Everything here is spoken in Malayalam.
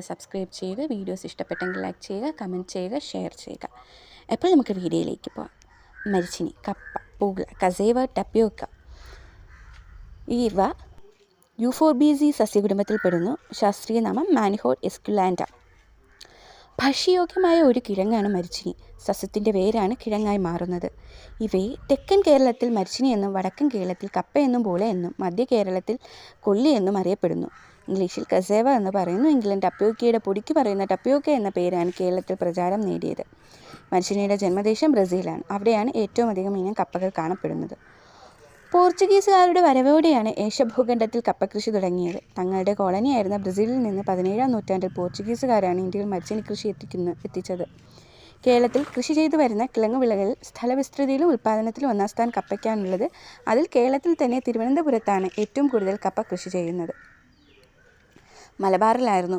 സബ്സ്ക്രൈബ് ചെയ്യുക വീഡിയോസ് ഇഷ്ടപ്പെട്ടെങ്കിൽ ലൈക്ക് ചെയ്യുക കമന്റ് ചെയ്യുക ഷെയർ ചെയ്യുക. എപ്പോൾ നമുക്ക് വീഡിയോയിലേക്ക് പോകാം മരിച്ചിനി കപ്പ പൂഗ്ല കസേവ ടപ്യോക്ക ഇവ യുഫോർബീസി സസ്യകുടുംബത്തിൽപ്പെടുന്നു. ശാസ്ത്രീയ നാമം മാനിഹോൾ എസ്കുലാൻഡ ഭക്ഷ്യയോഗ്യമായ ഒരു കിഴങ്ങാണ് മരിച്ചിനി. സസ്യത്തിന്റെ വേരാണ് കിഴങ്ങായി മാറുന്നത്. ഇവയെ തെക്കൻ കേരളത്തിൽ മരിച്ചിനി എന്നും വടക്കൻ കേരളത്തിൽ കപ്പ എന്നും എന്നും മധ്യ കേരളത്തിൽ കൊള്ളി എന്നും അറിയപ്പെടുന്നു. ഇംഗ്ലീഷിൽ കസേവ എന്ന് പറയുന്നു. എങ്കിലും ടപ്പ്യോക്കയുടെ പൊടിക്ക് പറയുന്ന ടപ്പ്യോക്ക എന്ന പേരാണ് കേരളത്തിൽ പ്രചാരം നേടിയത്. മനുഷ്യനിയുടെ ജന്മദേശം ബ്രസീലാണ്. അവിടെയാണ് ഏറ്റവും അധികം ഇനം കപ്പകൾ കാണപ്പെടുന്നത്. പോർച്ചുഗീസുകാരുടെ വരവോടെയാണ് ഏഷ്യ ഭൂഖണ്ഡത്തിൽ കപ്പകൃഷി തുടങ്ങിയത്. തങ്ങളുടെ കോളനിയായിരുന്ന ബ്രസീലിൽ നിന്ന് പതിനേഴാം നൂറ്റാണ്ടിൽ പോർച്ചുഗീസുകാരാണ് ഇന്ത്യയിൽ മരിച്ചിനി കൃഷി എത്തിക്കുന്ന എത്തിച്ചത്. കേരളത്തിൽ കൃഷി ചെയ്തു വരുന്ന കിഴങ്ങു വിളകളിൽ സ്ഥലവിസ്തൃതിയിലും ഉൽപ്പാദനത്തിലും ഒന്നാം സ്ഥാനം കപ്പയ്ക്കാണുള്ളത്. അതിൽ കേരളത്തിൽ തന്നെ തിരുവനന്തപുരത്താണ് ഏറ്റവും കൂടുതൽ കപ്പ കൃഷി ചെയ്യുന്നത്. മലബാറിലായിരുന്നു.